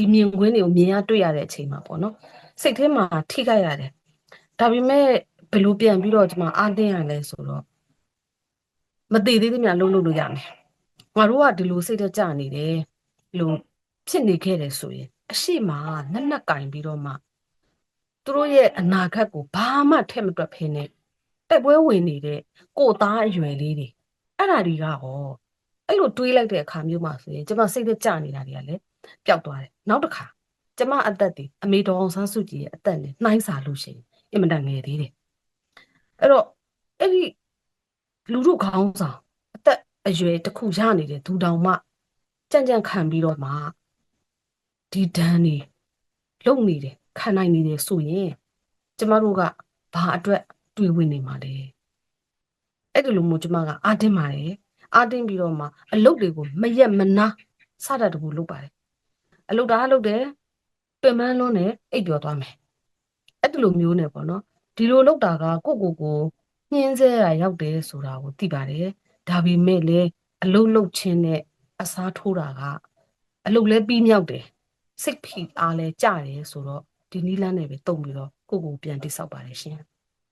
ဒီမြင်ကွင်းတွေကိုမြင်ရတွေ့ရတဲ့အချိန်မှာပေါ့နော်စိတ်ထဲမှာထိခိုက်ရတယ်ဒါပေမဲ့ဘယ်လိုပြန်ပြီးတော့ကျွန်မအားတင်းရလဲဆိုတော့မတည်သေးသမျှလုံးလုံးလို့ရမယ်ငါတို့ကဒီလိုစိတ်ထဲကြနေတယ်ဒီလိုဖြစ်နေခဲ့တယ်ဆိုရင်အရှိမနက်နက်ကင်ပြီးတော့မှသူတို့ရဲ့အနာဂတ်ကိုဘာမှထည့်မတွက်ဖ ೇನೆ တိုက်ပွဲဝင်နေတဲ့ကိုသားအရွယ်လေးတွေအဲ့ဓာတွေကဟောအဲ့လိုတွေးလိုက်တဲ့အခါမျိုးမှာဆိုရင်ကျမစိတ်ထဲကြနေတာတွေကလည်း ပျောက်သွားတယ်နောက်တစ်ခါကျမအသက်တည်အမေတော်အောင်ဆန်းစုကြည်ရဲ့အသက်နဲ့နှိုင်းစာလို့ရှိရင်အင်မတန်ငယ်သေးတယ်အဲ့တော့အဲ့ဒီလူတို့ခေါင်းဆောင်အသက်အရွယ်တစ်ခုရနေတဲ့သူတောင်မှကြံ့ကြံ့ခံပြီးတော့မှဒီဒန်းနေလုံနေတယ်ခံနိုင်နေတယ်ဆိုရင်ကျမတို့ကဘာအတွက်တွေ့ဝင်နေမှာလဲအဲ့ဒီလိုမျိုးကျမကအာတင်းပါတယ်အာတင်းပြီးတော့မှအလုပ်တွေကိုမရက်မနာစတာတကူလုပ်ပါတယ် အလုပ်တာလုပ်တယ်ပင်မလွန်းနဲ့အိပ်ပျော်သွားမယ်အဲ့ဒီလိုမျိုးနဲ့ပေါ့နော်ဒီလိုလုပ်တာကကိုကိုကိုညှင်းဆဲရရောက်တယ်ဆိုတာကိုသိပါတယ်ဒါပေမဲ့လည်းအလုပ်လုပ်ခြင်းနဲ့အစားထိုးတာကအလုပ်လဲပြီးမြောက်တယ်စိတ်ဖိအားလဲကြတယ်ဆိုတော့ဒီနီးလန်းနဲ့ပဲတုံပြီးတော့ကိုကိုပြန်တိဆောက်ပါတယ်ရှင်